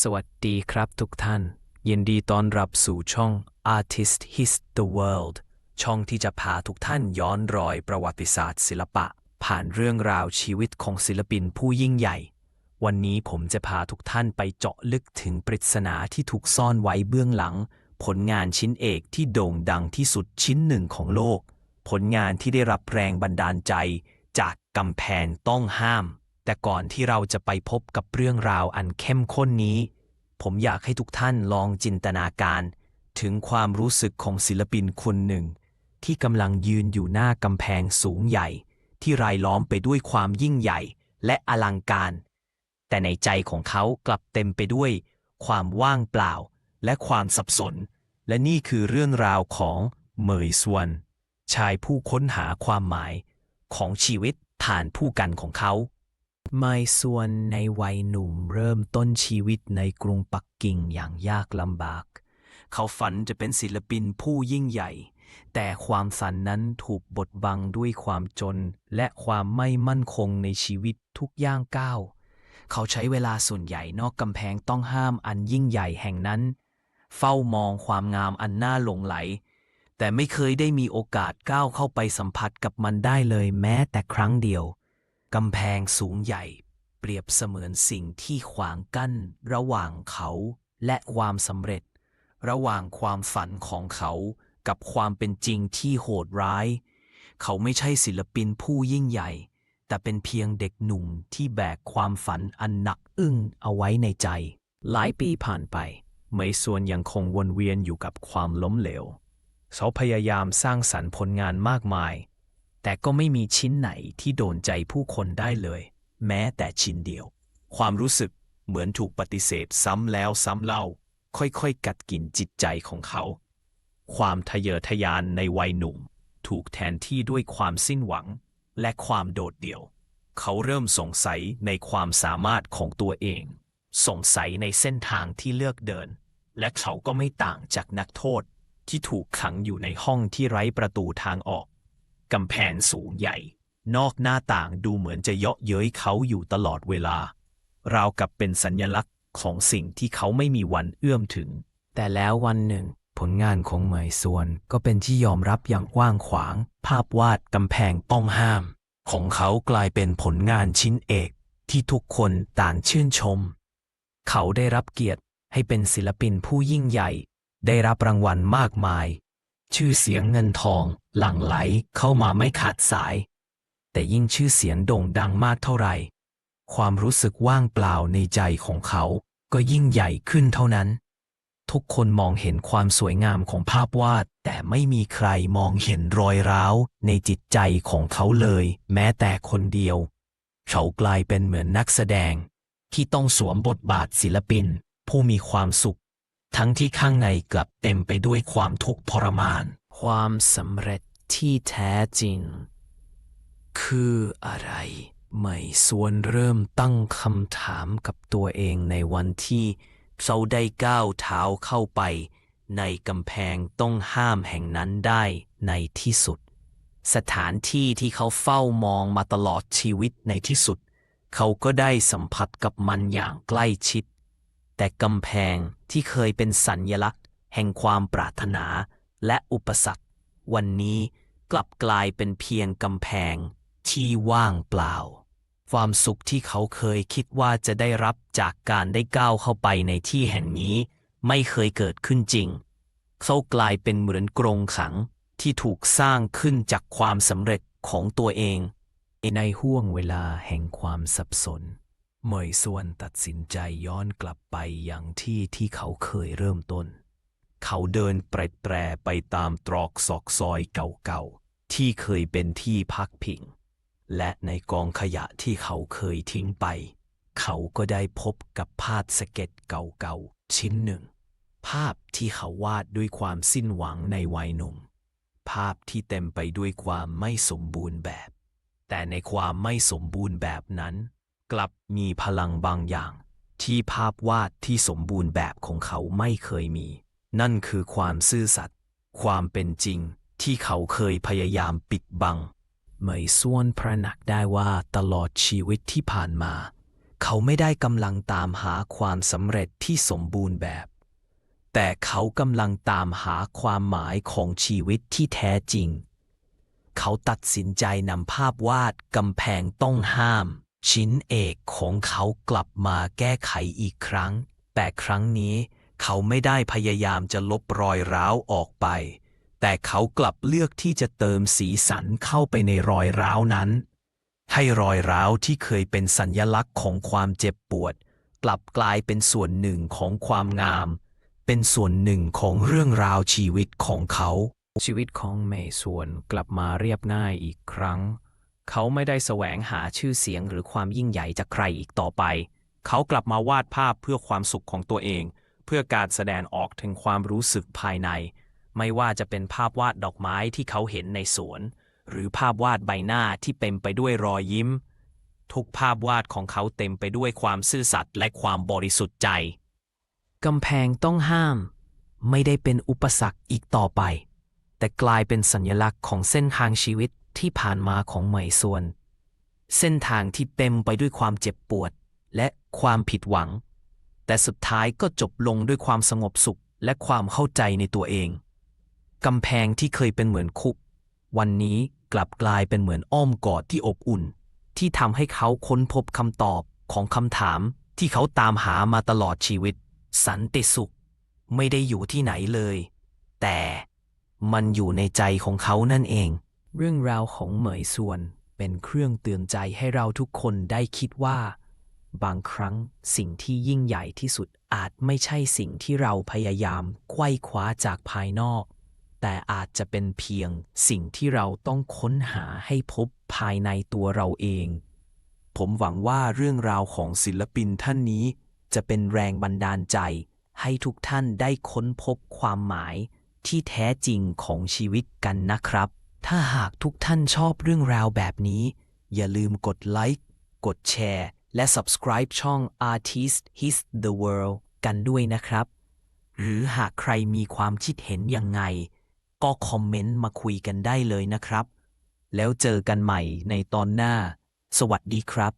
สวัสดีครับทุกท่าน ยินดีต้อนรับสู่ช่อง Artist His the World ช่องที่จะพาทุกท่านย้อนรอยประวัติศาสตร์ ศิลปะ ผ่านเรื่องราวชีวิตของศิลปินผู้ยิ่งใหญ่ วันนี้ผมจะพาทุกท่านไปเจาะลึกถึงปริศนาที่ถูกซ่อนไว้เบื้องหลัง ผลงานชิ้นเอกที่โด่งดังที่สุดชิ้นหนึ่งของโลก ผลงานที่ได้รับแรงบันดาลใจ จากกำแพงต้องห้าม แต่ก่อนที่เราจะไปพบกับเรื่องราวอันเข้มข้นนี้ ผมอยากให้ทุกท่านลองจินตนาการ ถึงความรู้สึกของศิลปินคนหนึ่ง ที่กำลังยืนอยู่หน้ากำแพงสูงใหญ่ ที่รายล้อมไปด้วยความยิ่งใหญ่และอลังการ แต่ในใจของเขากลับเต็มไปด้วย ความว่างเปล่า และความสับสน และนี่คือเรื่องราวของเหมยซวน ชายผู้ค้นหาความหมาย ของชีวิตผ่านผู้กันของเขา ไม่ส่วนในวัยหนุ่มเริ่มต้นชีวิตในกรุงปักกิ่งอย่างยากลำบาก เขาฝันจะเป็นศิลปินผู้ยิ่งใหญ่ แต่ความฝันนั้นถูกบดบังด้วยความจน และความไม่มั่นคงในชีวิตทุกย่างก้าว เขาใช้เวลาส่วนใหญ่นอกกำแพงต้องห้ามอันยิ่งใหญ่แห่งนั้น เฝ้ามองความงามอันน่าหลงไหล แต่ไม่เคยได้มีโอกาสก้าวเข้าไปสัมผัสกับมันได้เลยแม้แต่ครั้งเดียว กำแพงสูงใหญ่ เปรียบเสมือนสิ่งที่ขวางกั้น ระหว่างเขาและความสำเร็จ ระหว่างความฝันของเขากับความเป็นจริงที่โหดร้าย เขาไม่ใช่ศิลปินผู้ยิ่งใหญ่ แต่เป็นเพียงเด็กหนุ่มที่แบกความฝันอันหนักอึ้งเอาไว้ในใจ หลายปีผ่านไปเหมยส่วนยังคงวนเวียนอยู่กับความล้มเหลว เขาพยายามสร้างสรรค์ผลงานมากมาย แต่ก็ไม่มีชิ้นไหนที่โดนใจผู้คนได้เลย แม้แต่ชิ้นเดียว ความรู้สึกเหมือนถูกปฏิเสธซ้ำแล้วซ้ำเล่า ค่อยๆ กัดกินจิตใจของเขา ความทะเยอทะยานในวัยหนุ่ม ถูกแทนที่ด้วยความสิ้นหวังและความโดดเดี่ยว เขาเริ่มสงสัยในความสามารถของตัวเอง สงสัยในเส้นทางที่เลือกเดิน และเขาก็ไม่ต่างจากนักโทษที่ถูกขังอยู่ในห้องที่ไร้ประตูทางออก กำแพงสูงใหญ่ นอกหน้าต่างดูเหมือนจะเยาะเย้ยเขาอยู่ตลอดเวลา ราวกับเป็นสัญญลักษณ์ของสิ่งที่เขาไม่มีวันเอื้อมถึง แต่แล้ววันหนึ่ง ผลงานของเหมยส่วนก็เป็นที่ยอมรับอย่างกว้างขวาง ภาพวาดกำแพงต้องห้าม ของเขากลายเป็นผลงานชิ้นเอก ที่ทุกคนต่างชื่นชม เขาได้รับเกียรติให้เป็นศิลปินผู้ยิ่งใหญ่ ได้รับรางวัลมากมาย ชื่อเสียงเงินทองหลั่งไหลเข้ามาไม่ขาดสาย แต่ยิ่งชื่อเสียงโด่งดังมากเท่าไหร่ ความรู้สึกว่างเปล่าในใจของเขาก็ยิ่งใหญ่ขึ้นเท่านั้น ทุกคนมองเห็นความสวยงามของภาพวาด แต่ไม่มีใครมองเห็นรอยร้าวในจิตใจของเขาเลย แม้แต่คนเดียว เขากลายเป็นเหมือนนักแสดงที่ต้องสวมบทบาทศิลปิน ผู้มีความสุข ทั้งที่ข้างในกลับเต็มไปด้วยความทุกข์ทรมาน ความสำเร็จที่แท้จริง คืออะไร ไม่ส่วนเริ่มตั้งคำถามกับตัวเองในวันที่เขาได้ก้าวเท้าเข้าไป ในกำแพงต้องห้ามแห่งนั้นได้ในที่สุด สถานที่ที่เขาเฝ้ามองมาตลอดชีวิตในที่สุด เขาก็ได้สัมผัสกับมันอย่างใกล้ชิด แต่กำแพงที่เคยเป็นสัญญลักษณ์ แห่งความปรารถนาและอุปสรรค วันนี้กลับกลายเป็นเพียงกำแพงที่ว่างเปล่า ความสุขที่เขาเคยคิดว่าจะได้รับจากการได้ก้าวเข้าไปในที่แห่งนี้ ไม่เคยเกิดขึ้นจริง เขากลายเป็นเหมือนกรงขังที่ถูกสร้างขึ้นจากความสำเร็จของตัวเอง ในห่วงเวลาแห่งความสับสน เหมยส่วนตัดสินใจย้อนกลับไปยังที่ที่เขาเคยเริ่มต้น เขาเดินแปรแปรไปตามตรอกซอกซอยเก่าๆ ที่เคยเป็นที่พักพิง และในกองขยะที่เขาเคยทิ้งไป เขาก็ได้พบกับภาพสเก็ตเก่าๆ ชิ้นหนึ่ง ภาพที่เขาวาดด้วยความสิ้นหวังในวัยหนุ่ม ภาพที่เต็มไปด้วยความไม่สมบูรณ์แบบ แต่ในความไม่สมบูรณ์แบบนั้น กลับมีพลังบางอย่าง ที่ภาพวาดที่สมบูรณ์แบบของเขาไม่เคยมี นั่นคือความซื่อสัตย์ความเป็นจริงที่เขาเคยพยายามปิดบังเหมยส่วนพระหนักได้ว่าตลอดชีวิตที่ผ่านมา เขาไม่ได้กำลังตามหาความสำเร็จที่สมบูรณ์แบบ แต่เขากำลังตามหาความหมายของชีวิตที่แท้จริง เขาตัดสินใจนำภาพวาดกำแพงต้องห้าม ชิ้นเอกของเขากลับมาแก้ไขอีกครั้ง แต่ครั้งนี้เขาไม่ได้พยายามจะลบรอยร้าวออกไป แต่เขากลับเลือกที่จะเติมสีสันเข้าไปในรอยร้าวนั้น ให้รอยร้าวที่เคยเป็นสัญญลักษณ์ของความเจ็บปวด กลับกลายเป็นส่วนหนึ่งของความงาม เป็นส่วนหนึ่งของเรื่องราวชีวิตของเขา ชีวิตของเมย์ส่วนกลับมาเรียบง่ายอีกครั้ง เขาไม่ได้แสวงหาชื่อเสียงหรือความยิ่งใหญ่จากใครอีกต่อไป เขากลับมาวาดภาพเพื่อความสุขของตัวเอง เพื่อการแสดงออกถึงความรู้สึกภายใน ไม่ว่าจะเป็นภาพวาดดอกไม้ที่เขาเห็นในสวน หรือภาพวาดใบหน้าที่เต็มไปด้วยรอยยิ้ม ทุกภาพวาดของเขาเต็มไปด้วยความซื่อสัตย์และความบริสุทธิ์ใจกำแพงต้องห้าม ไม่ได้เป็นอุปสรรคอีกต่อไป แต่กลายเป็นสัญลักษณ์ของเส้นทางชีวิต ที่ผ่านมาของเหมยส่วน เส้นทางที่เต็มไปด้วยความเจ็บปวดและความผิดหวัง แต่สุดท้ายก็จบลงด้วยความสงบสุขและความเข้าใจในตัวเอง กำแพงที่เคยเป็นเหมือนคุก วันนี้กลับกลายเป็นเหมือนอ้อมกอดที่อบอุ่น ที่ทำให้เขาค้นพบคำตอบของคำถามที่เขาตามหามาตลอดชีวิต สันติสุข ไม่ได้อยู่ที่ไหนเลย แต่มันอยู่ในใจของเขานั่นเอง เรื่องราวของเหมยส่วนเป็นเครื่องเตือนใจให้เราทุกคนได้คิดว่า บางครั้งสิ่งที่ยิ่งใหญ่ที่สุดอาจไม่ใช่สิ่งที่เราพยายามไขว้คว้าจากภายนอก แต่อาจจะเป็นเพียงสิ่งที่เราต้องค้นหาให้พบภายในตัวเราเอง ผมหวังว่าเรื่องราวของศิลปินท่านนี้ จะเป็นแรงบันดาลใจ ให้ทุกท่านได้ค้นพบความหมายที่แท้จริงของชีวิตกันนะครับ ถ้าหากทุกท่านชอบเรื่องราวแบบนี้ อย่าลืมกดไลค์ กดแชร์ และ subscribe ช่อง Artist His the World กันด้วยนะครับ หรือหากใครมีความคิดเห็นยังไง ก็คอมเมนต์มาคุยกันได้เลยนะครับ แล้วเจอกันใหม่ในตอนหน้า สวัสดีครับ